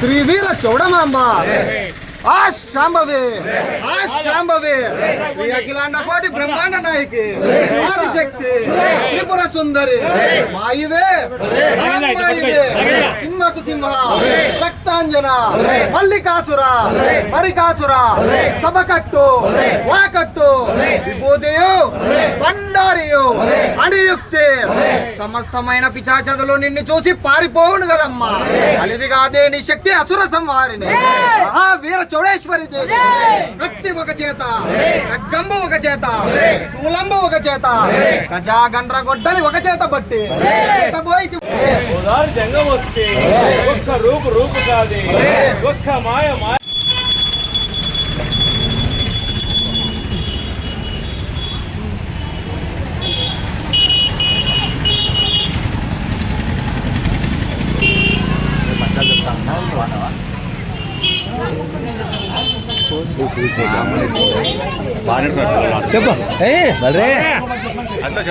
శ్రీ వీర చౌడమాంబ. ఆ శాంభవి ఆ శాంభవి. శ్రీ అఖిలాండ కోటి బ్రహ్మాండ నాయకి ఆదిశక్తి త్రిపుర సుందరి. మాయివే సింహకు సింహ రక్తాంజన మల్లికాసుర మరికాసుర సభకట్టు వాకట్టు విభూతియు పండారియు సమస్తమైన పిచాచదలు నిన్ను చూసి పారిపోవును కదమ్మా. అలిది కాదే నీ శక్తి అసుర సంహారిని మహా వీర చౌడేశ్వరి దేవి. కత్తి ఒక చేత. ఖడ్గంబు ఒక చేత. శూలంబు ఒక చేత. గజా గండ్ర గొడ్డలి ఒక చేత బట్టి. జంగం వస్తే ఒక్క రూపు రూపు కాదే ఒక్క మాయ మాయ చెప్పు. ఏ బలరే. అమ్మవారికి అంటున్న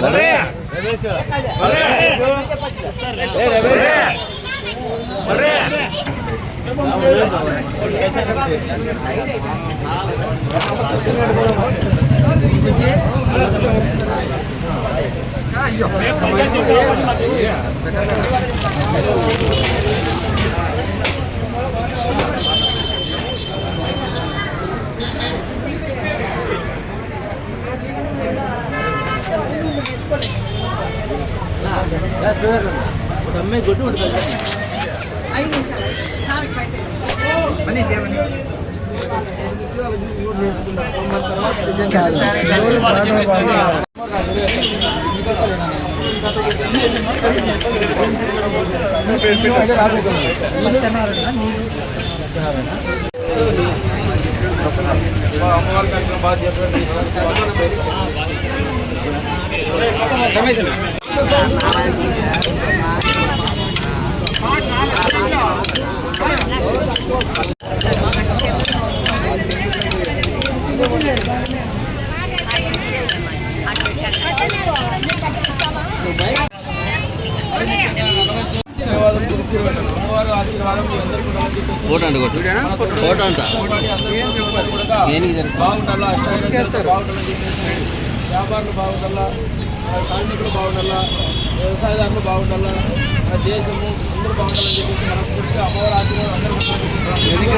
బాధ్యత అమ్మవారి ఆశీర్వాదం మీ అందరికీ ఉండాలని చెప్పేసి ఫోటో అంట ఫోటో అంట. బాగుండాలా అష్టాయిలు వ్యాపారులు బాగుండాలా కార్మికులు బాగుండాలా వ్యవసాయదారులు బాగుండాలా మన దేశము అందరూ బాగుండాలని చెప్పేసి మనస్ఫూర్తిగా అమ్మవారి ఆశీర్వాదం అందరికీ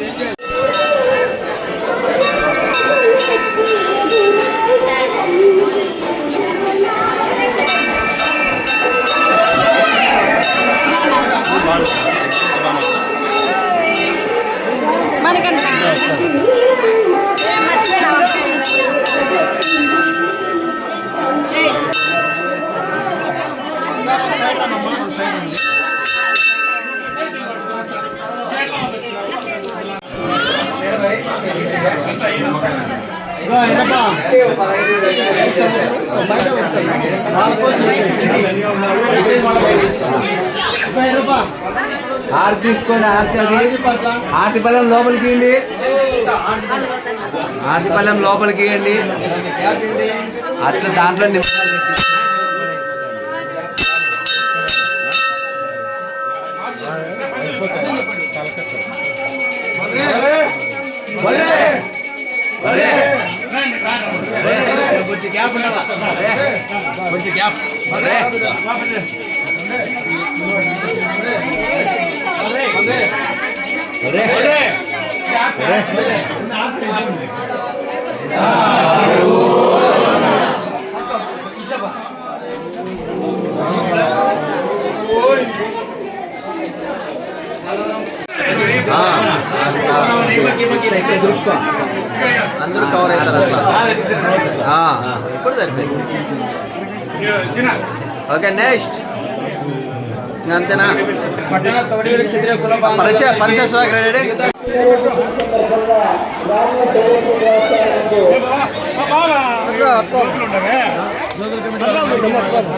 ఎదికి ఆర్తి తీసుకోండి ఆర్తి అది ఆర్తి పళ్ళెం లోపలికి ఇవ్వండి ఆర్తి పళ్ళెం లోపలికి ఇవ్వండి అట్లా దాంట్లో నిమ్మకాయలు పెట్టి. కొంచెం గ్యాప్ ఉండాలా? కొంచెం గ్యాప్ అందరూ కవర్ అవుతారు అట్లా ఆ, ఇప్పుడు సరిపోయింది ఓకే నెక్స్ట్ ఇంకా అంతేనా పట్టణ తొడివేలు క్షత్రియ కుల బాంధవులందరికీ పరిచయ పరిచయ సుధాకర్ రెడ్డి నిదానంగా మీరు తొందరపడతారు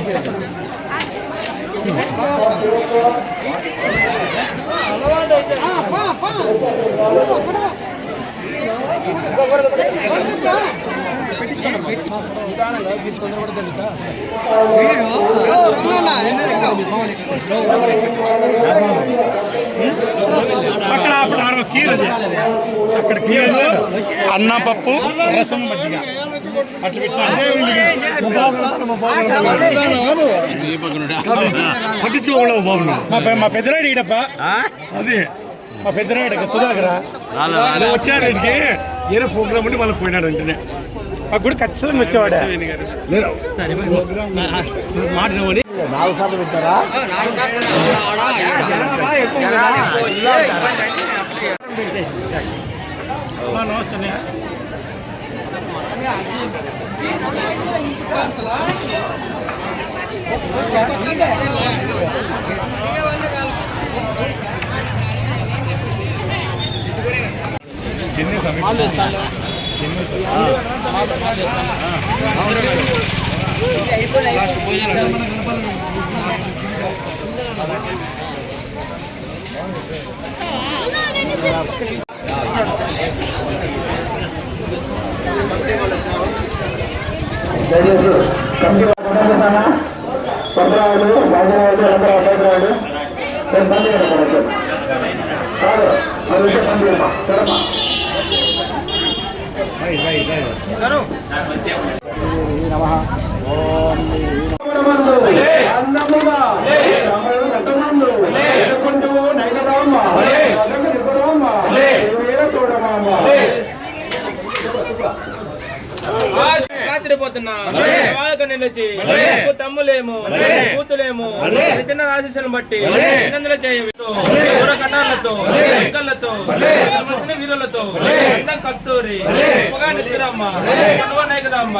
ఇంకా. అక్కడ అప్పుడు ఆడ కీరది అక్కడ కీరలు అన్నం పప్పు రసం మజ్జిగ అట్లా పట్టించుకోకుండా బాబు మా పె- మా పెద్దరాయుడు ఈడప్ప అదే మా పెద్దరాయుడు సుధాకర వచ్చారు ఇంటికి ఏదో ప్రోగ్రామ్ ఉండి మళ్ళీ పోయినాడు అంటేనే మాకు కూడా ఖచ్చితంగా వచ్చేవాడే ఎన్ని అయిపోయి లేదు మాట నవ్వని. అమ్మా, నమస్తే అన్నయ్య. మాలు వేస్తాను. మాలు- మాలు వేస్తాను. లాస్ట్ భోజనాలు. ఆశ్చర్యపోతున్నా వాళ్ళకి నిలిచి. తమ్ములేము. కూతులేము. చిన్న రాశిస్సులను బట్టి అభినందన చేయవితో దూర కటాలతో వీరులతో అందం కస్తూరి పొగా పండుగ నాయకదమ్మ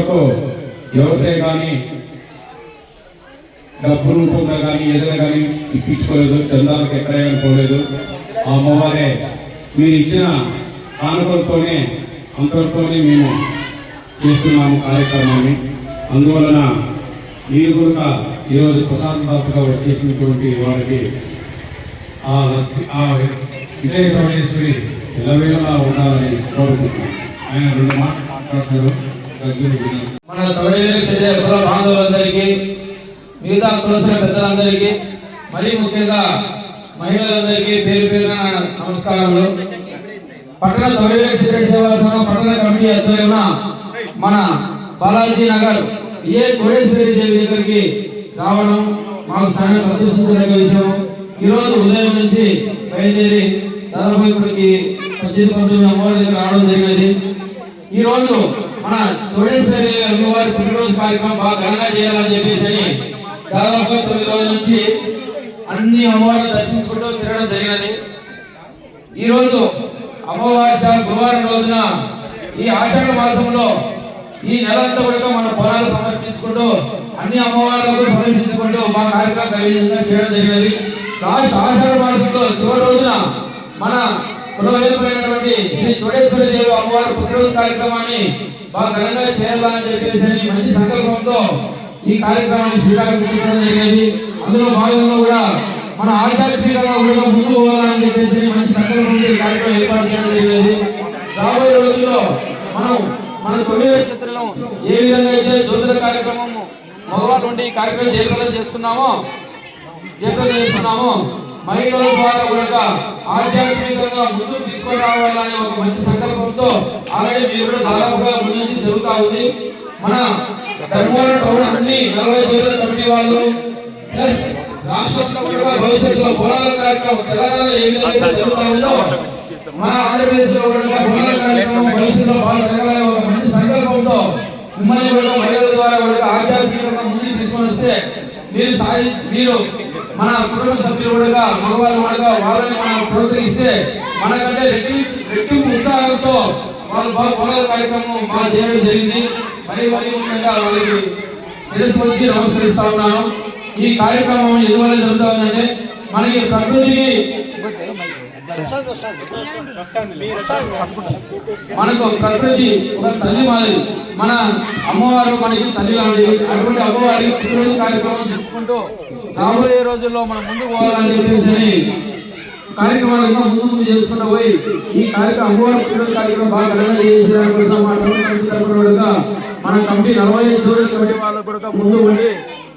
మేము ఎవరిదే కానీ డబ్బు రూపంగా కానీ ఏదైనా కానీ ఇప్పించుకోలేదు చందాలకు ఎక్కడ పోలేదు ఆ అమ్మవారే మీరు ఇచ్చిన కానుకలతోనే అంతవరతోనే మేము చేస్తున్నాము కార్యక్రమాన్ని. అందువలన మీరు కూడా ఈరోజు ప్రసాదదాతగా వచ్చేసినటువంటి వారికి ఆ ఆ విజయ చౌడేశ్వరి ఎల్లవేళలా ఉండాలని కోరుకుంటున్నాను ఆయన రెండు మాటలు మాట్లాడతారు మన తొడివేలు బాంధవులందరికీ మిగతా కులసిన పెద్దలందరికీ మరీ ముఖ్యంగా మహిళలందరికీ పేరు పేరున నమస్కారములు. పట్టణ తొడివేలు సేవా సంఘం పట్టణ కమిటీ ఆధ్వర్యమున మన బాలాజీ నగర్ ఏ చోడేశ్వరి దేవి దగ్గరికి రావడం మాకు చాలా సంతోషించదగ్గ విషయం. ఈ రోజు ఉదయం నుంచి బయలుదేరి దాదాపు ఇప్పటికి పద్దెనిమిది పంతొమ్మిది అమ్మవారి దగ్గర రావడం జరిగినది. ఈ రోజు మన చోడేశ్వరి అమ్మవారి పుట్టినరోజు కార్యక్రమం బాగా ఘనంగా చేయాలని చెప్పేసి దాదాపు తొమ్మిది రోజుల నుంచి అన్ని అమ్మవారిని దర్శించుకుంటూ తిరగడం జరిగినది. ఈ రోజు అమావాస్య గురువారం రోజున ఈ ఆషాఢ మాసంలో ఈ నెలంతా కూడా మన పొలాలు సమర్పించుకుంటూ అన్ని అమ్మవార్లకు సమర్పించుకుంటూ మా కార్యక్రమం కలిగించడం చేయడం జరిగినది. లాస్ట్ ఆషాఢ మాసంలో చివరి రోజున మన కులవేదమైనటువంటి చోడేశ్వరి దేవి అమ్మవారి పుట్టినరోజు కార్యక్రమాన్ని బాగా ఘనంగా చేయాలని చెప్పేసి అని మంచి సంకల్పంతో ఈ కార్యక్రమాన్ని శ్రీకారం చుట్టడం జరిగేది. అందులో భాగంగా కూడా మన ఆధ్యాత్మికంగా ఉండడం ముందు పోవాలని చెప్పేసి మంచి సంకల్పంతో ఈ కార్యక్రమం ఏర్పాటు చేయడం జరిగేది. రాబోయే రోజుల్లో మనం మన తొలి నక్షత్రం ఏ విధంగా అయితే జ్యోతుల కార్యక్రమం మగవాళ్ళు ఉండి ఈ కార్యక్రమం జయప్రదం చేస్తున్నామో జయప్రదం చేస్తున్నామో మహిళల ద్వారా కూడా ఆధ్యాత్మికంగా ముందుకు తీసుకురావాలనే ఒక మంచి సంకల్పంతో ఆల్రెడీ మీరు కూడా దాదాపుగా ముందు జరుగుతా ఉంది. మన ధర్మవరం టౌన్ అన్ని నలభై జ్యోతుల కమిటీ వాళ్ళు ప్లస్ రాష్ట్రంలో కూడా భవిష్యత్తులో బోనాల కార్యక్రమం తెలంగాణలో ఏ విధంగా అయితే జరుగుతా ఉందో మన ఆంధ్రప్రదేశ్లో కూడా బోనాల కార్యక్రమం భవిష్యత్తులో బాగా జరగాలనే ఒక మంచి సంకల్పంతో మిమ్మల్ని కూడా మహిళల ద్వారా కూడా ఆధ్యాత్మికంగా ముందుకు తీసుకొని వస్తే మీరు సాధి మీరు మన కుటుంబ సభ్యులు కూడా మగవాళ్ళు కూడా వాళ్ళని మనం ప్రోత్సహిస్తే మనకంటే రెట్టి రెట్టింపు ఉత్సాహంతో వాళ్ళు బాగా పొలాల కార్యక్రమం బాగా చేయడం జరిగింది. మరి మరి ముఖ్యంగా వాళ్ళకి శిరస్సు వచ్చి నమస్కరిస్తా ఉన్నాను. ఈ కార్యక్రమం ఎందువల్ల జరుగుతా ఉందంటే మనకి ప్రకృతికి మనకు ప్రకృతి ఒక తల్లి మాదిరి. మన అమ్మవారు మనకి తల్లి లాంటిది. అటువంటి అమ్మవారి పుట్టినరోజు కార్యక్రమం చెప్పుకుంటూ రాబోయే రోజుల్లో మనం ముందుకు పోవాలని చెప్పేసి కార్యక్రమాలు ఇంకా ముందు ముందు చేసుకుంటూ పోయి ఈ కార్యక్రమం అమ్మవారి పుట్టినరోజు కార్యక్రమం బాగా ఘనంగా చేసేదాని కోసం మా మన కమిటీ నలభై ఐదు రోజుల కమిటీ వాళ్ళు కూడా ముందు ఉండి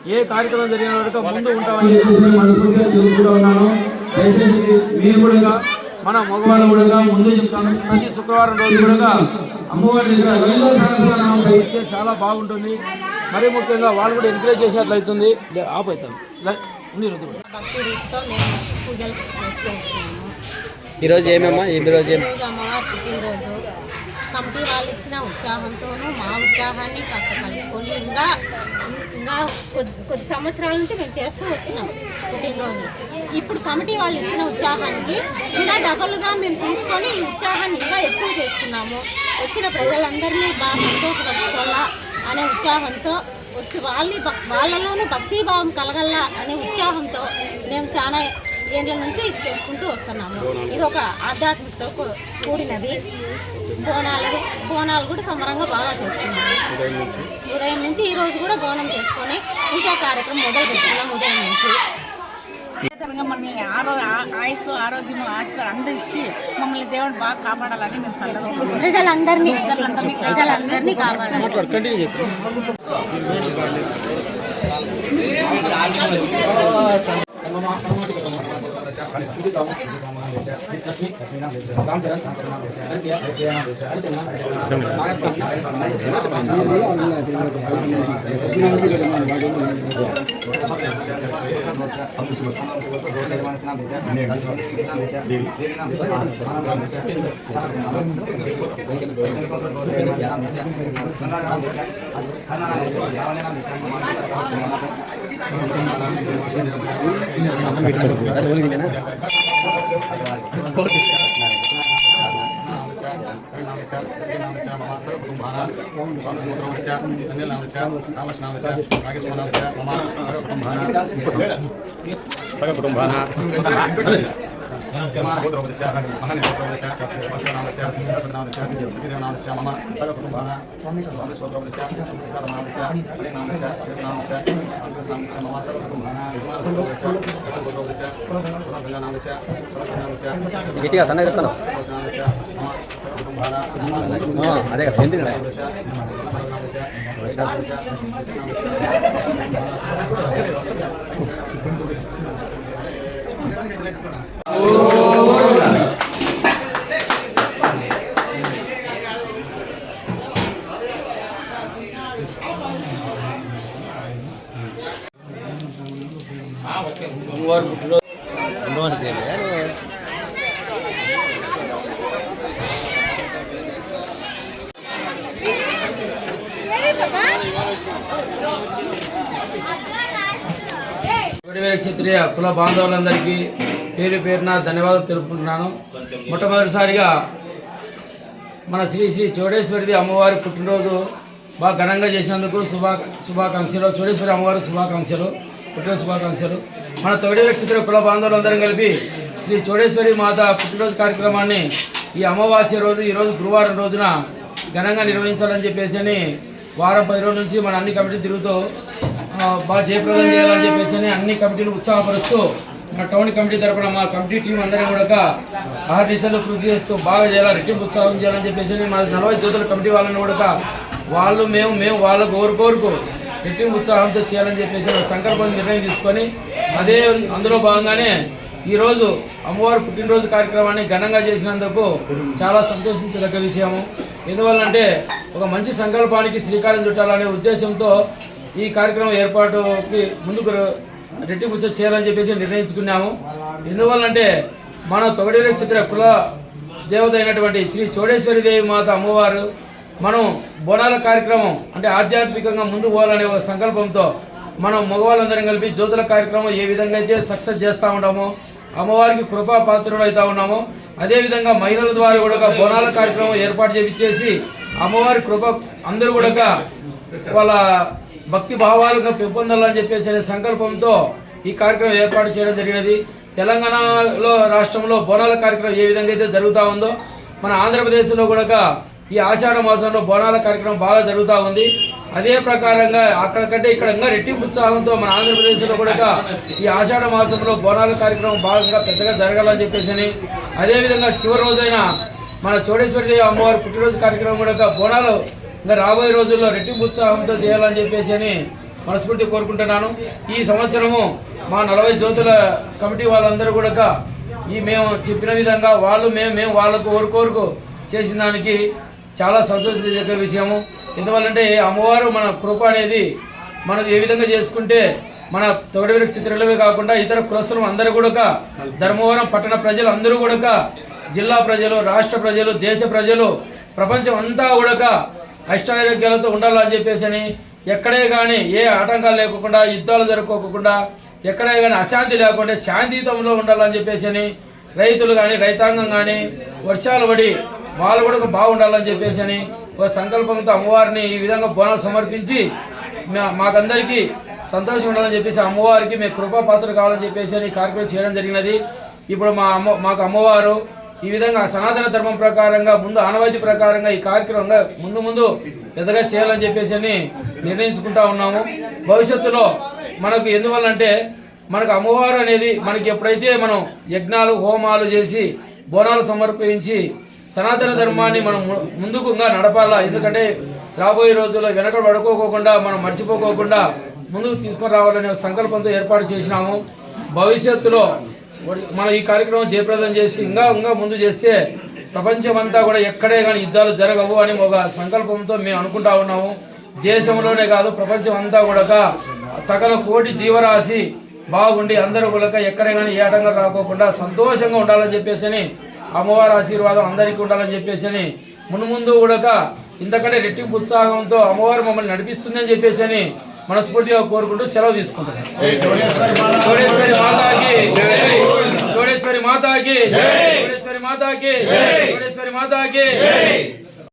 ఏ కార్యక్రమం జరిగిన ముందు ఉంటామని చెప్పేసి మనసుగా తెలుసుకుంటూ ఉన్నాను. దయచేసి మీరు కూడా మన మగవాళ్ళు కూడా ముందు చెప్తాను. ప్రతి శుక్రవారం రోజు కూడా అమ్మవారి దగ్గర సహస్రనామం చదివిస్తే చాలా బాగుంటుంది. మరి ముఖ్యంగా వాళ్ళు కూడా ఎంకరేజ్ చేసేట్లయితుంది చేసుకుంటున్నాము ఈరోజు ఏమమ్మా? ఈ ఈరోజు అమ్మవారి పుట్టినరోజు. కమిటీ వాళ్ళు ఇచ్చిన ఉత్సాహంతోనూ మా ఉత్సాహాన్ని కాస్త కలుపుకొని ఇంకా ఇంకా కొద్ది కొద్ది సంవత్సరాల నుంచి మేము చేస్తూ వచ్చినాం పుట్టినరోజు ఇప్పుడు కమిటీ వాళ్ళు ఇచ్చిన ఉత్సాహానికి ఇంకా డబల్గా మేము తీసుకొని ఈ ఉత్సాహాన్ని ఇంకా ఎక్కువ చేసుకున్నాము. వచ్చిన ప్రజలందరినీ బాగా సంతోషపరచుకోవాలా అనే ఉత్సాహంతో వచ్చి వాళ్ళని భక్- వాళ్ళలోనూ భక్తిభావం కలగల్లా అనే ఉత్సాహంతో మేము చాలా ఏండ్ల నుంచి ఇది చేసుకుంటూ వస్తున్నాము. ఇది ఒక ఆధ్యాత్మికతో కూడినది బోనాలు బోనాలు కూడా సంబరంగా బాగా చేస్తున్నాము. ఉదయం నుంచి? ఈ రోజు కూడా బోనం చేసుకొని పూజా కార్యక్రమం మొదలు పెట్టుకున్నాం ఉదయం నుంచి. మనల్ని ఆరో ఆయుస్సు ఆరోగ్యం ఆశీర్వాదం అందరూ ఇచ్చి మమ్మల్ని దేవుడు బాగా కాపాడాలని మేము ప్రజలందరినీ ప్రజలందరినీ కాపాడాలి. karena saya berumbahan, saya Karma गोत्रवृत्स्याः महनिवृत्स्याः पश्वनामस्याः सुन्दरसुनामस्याः सुखिरनामस्याः मम सककुटुम्बाः स्वामिस्वत्रवृत्स्याः कर्मावृत्स्याः हरिनामस्याः श्रीनामस्याः कृष्णामस्याः मम सककुटुम्बाः विद्वानवृत्स्याः गोत्रवृत्स्याः पुनर्गजानामस्याः सरस्वनामस्याः गिटिया सन्नै रत्न सरस्वनामस्याः मम सककुटुम्बाः हां अरे हिंदी ना Thank you. అమ్మవారి పుట్టినరోజు విడివేల క్షత్రియ కుల బాంధవులందరికీ పేరు పేరున ధన్యవాదాలు తెలుపుకుంటున్నాను. మొట్టమొదటిసారిగా మన శ్రీ శ్రీ చోడేశ్వరిది అమ్మవారి పుట్టినరోజు బాగా ఘనంగా చేసినందుకు శుభా శుభాకాంక్షలు. చోడేశ్వరి అమ్మవారి శుభాకాంక్షలు పుట్టిన శుభాకాంక్షలు. మన తొడి నక్షత్ర కుల బాంధవులందరం కలిపి శ్రీ చోడేశ్వరి మాత పుట్టినరోజు కార్యక్రమాన్ని ఈ అమావాస్య రోజు ఈరోజు గురువారం రోజున ఘనంగా నిర్వహించాలని చెప్పేసి అని వారం పది రోజుల నుంచి మన అన్ని కమిటీలు తిరుగుతూ బాగా జయప్రదం చేయాలని చెప్పేసి అని అన్ని కమిటీలు ఉత్సాహపరుస్తూ మా టౌన్ కమిటీ తరపున మా కమిటీ టీం అందరం కూడా ఆరు కృషి చేస్తూ బాగా చేయాలి రెట్టింపు ఉత్సాహం చేయాలని చెప్పేసి మా నలభై జ్యోతుల కమిటీ వాళ్ళని కూడా వాళ్ళు మేము మేము వాళ్ళకు కోరుకోరుకు రెట్టింపు ఉత్సాహంతో చేయాలని చెప్పేసి సంకల్పం నిర్ణయం తీసుకొని అదే అందులో భాగంగానే ఈరోజు అమ్మవారి పుట్టినరోజు కార్యక్రమాన్ని ఘనంగా చేసినందుకు చాలా సంతోషించదగ్గ విషయము. ఎందువల్లంటే ఒక మంచి సంకల్పానికి శ్రీకారం చుట్టాలనే ఉద్దేశంతో ఈ కార్యక్రమం ఏర్పాటుకి ముందుకు రెట్టిపుచ్చ చేయాలని చెప్పేసి నిర్ణయించుకున్నాము. ఎందువల్లంటే మన తొగడేరు చిత్ర కుల దేవత అయినటువంటి శ్రీ చోడేశ్వరి దేవి మాత అమ్మవారు మనం బోనాల కార్యక్రమం అంటే ఆధ్యాత్మికంగా ముందు పోవాలనే ఒక సంకల్పంతో మనం మగవాళ్ళందరం కలిపి జ్యోతుల కార్యక్రమం ఏ విధంగా అయితే సక్సెస్ చేస్తూ ఉంటామో అమ్మవారికి కృపా పాత్రుడు అవుతా ఉన్నామో అదేవిధంగా మహిళల ద్వారా కూడా బోనాల కార్యక్రమం ఏర్పాటు చేపించేసి అమ్మవారి కృప అందరూ కూడా వాళ్ళ భక్తి భావాలుగా పెంపొందాలని చెప్పేసి అనే సంకల్పంతో ఈ కార్యక్రమం ఏర్పాటు చేయడం జరిగినది. తెలంగాణలో రాష్ట్రంలో బోనాల కార్యక్రమం ఏ విధంగా అయితే జరుగుతూ ఉందో మన ఆంధ్రప్రదేశ్లో కూడా ఈ ఆషాఢ మాసంలో బోనాల కార్యక్రమం బాగా జరుగుతూ ఉంది. అదే ప్రకారంగా అక్కడికంటే ఇక్కడ ఇంకా రెట్టింపు ఉత్సాహంతో మన ఆంధ్రప్రదేశ్లో కూడా ఈ ఆషాఢ మాసంలో బోనాల కార్యక్రమం బాగా పెద్దగా జరగాలని చెప్పేసి అదేవిధంగా చివరి రోజైన మన చోడేశ్వరి అమ్మవారి పుట్టినరోజు కార్యక్రమం కూడా బోనాలు ఇంకా రాబోయే రోజుల్లో రెట్టింపు ఉత్సాహంతో చేయాలని చెప్పేసి అని మనస్ఫూర్తి కోరుకుంటున్నాను. ఈ సంవత్సరము మా నలభై జ్యోతుల కమిటీ వాళ్ళందరూ కూడా ఈ మేము చెప్పిన విధంగా వాళ్ళు మేము మేము వాళ్ళకు కోరుకోరుకు చేసిన దానికి చాలా సంతోషించే విషయము. ఎందువల్లంటే అమ్మవారు మన కృప అనేది మనకు ఏ విధంగా చేసుకుంటే మన తొగడవీర చిత్రలవే కాకుండా ఇతర కులస్తులు అందరూ కూడా ధర్మవరం పట్టణ ప్రజలు అందరూ కూడా జిల్లా ప్రజలు రాష్ట్ర ప్రజలు దేశ ప్రజలు ప్రపంచం అంతా కూడా అష్టారోగ్యాలతో ఉండాలని చెప్పేసి అని ఎక్కడే కానీ ఏ ఆటంకాలు లేకుండా యుద్ధాలు జరుపుకోకుండా ఎక్కడే కానీ అశాంతి లేకుండా శాంతియుతంలో ఉండాలని చెప్పేసి అని రైతులు కానీ రైతాంగం కానీ వర్షాలు పడి వాళ్ళు కూడా బాగుండాలని చెప్పేసి అని ఒక సంకల్పంతో అమ్మవారిని ఈ విధంగా బోనాలు సమర్పించి మా- మాకందరికీ సంతోషం ఉండాలని చెప్పేసి అమ్మవారికి మేము కృపా పాత్రలు కావాలని చెప్పేసి అని ఈ కార్యక్రమం చేయడం జరిగినది. ఇప్పుడు మా అమ్మ మాకు అమ్మవారు ఈ విధంగా సనాతన ధర్మం ప్రకారంగా ముందు ఆనవాయితీ ప్రకారంగా ఈ కార్యక్రమంగా ముందు ముందు పెద్దగా చేయాలని చెప్పేసి అని నిర్ణయించుకుంటా ఉన్నాము. భవిష్యత్తులో మనకు ఎందువల్లంటే మనకు అమ్మవారు అనేది మనకి ఎప్పుడైతే మనం యజ్ఞాలు హోమాలు చేసి బోనాలు సమర్పించి సనాతన ధర్మాన్ని మనం ముందుకుగా నడపాలా? ఎందుకంటే రాబోయే రోజుల్లో వెనక పడుకోకుండా మనం మర్చిపోకోకుండా ముందుకు తీసుకొని రావాలనే సంకల్పంతో ఏర్పాటు చేసినాము. భవిష్యత్తులో మన ఈ కార్యక్రమం జయప్రదం చేసి ఇంకా ఇంకా ముందు చేస్తే ప్రపంచం అంతా కూడా ఎక్కడే కానీ యుద్ధాలు జరగవు అని ఒక సంకల్పంతో మేము అనుకుంటా ఉన్నాము. దేశంలోనే కాదు ప్రపంచం అంతా కూడా సకల కోటి జీవరాశి బాగుండి అందరూ కూడా ఎక్కడే కానీ ఏ ఆటంకాలు రాకోకుండా సంతోషంగా ఉండాలని చెప్పేసి అని అమ్మవారి ఆశీర్వాదం అందరికీ ఉండాలని చెప్పేసి మును ముందు కూడా ఇంతకంటే రెట్టింపు ఉత్సాహంతో అమ్మవారు మమ్మల్ని నడిపిస్తుందని చెప్పేసి అని మనస్ఫూర్తిగా కోరుకుంటూ సెలవు తీసుకుంటున్నాను. చోడేశ్వరి మాతాకి చోడేశ్వరి మాతాకి చోడేశ్వరి మాతాకి చోడేశ్వరి మాతాకి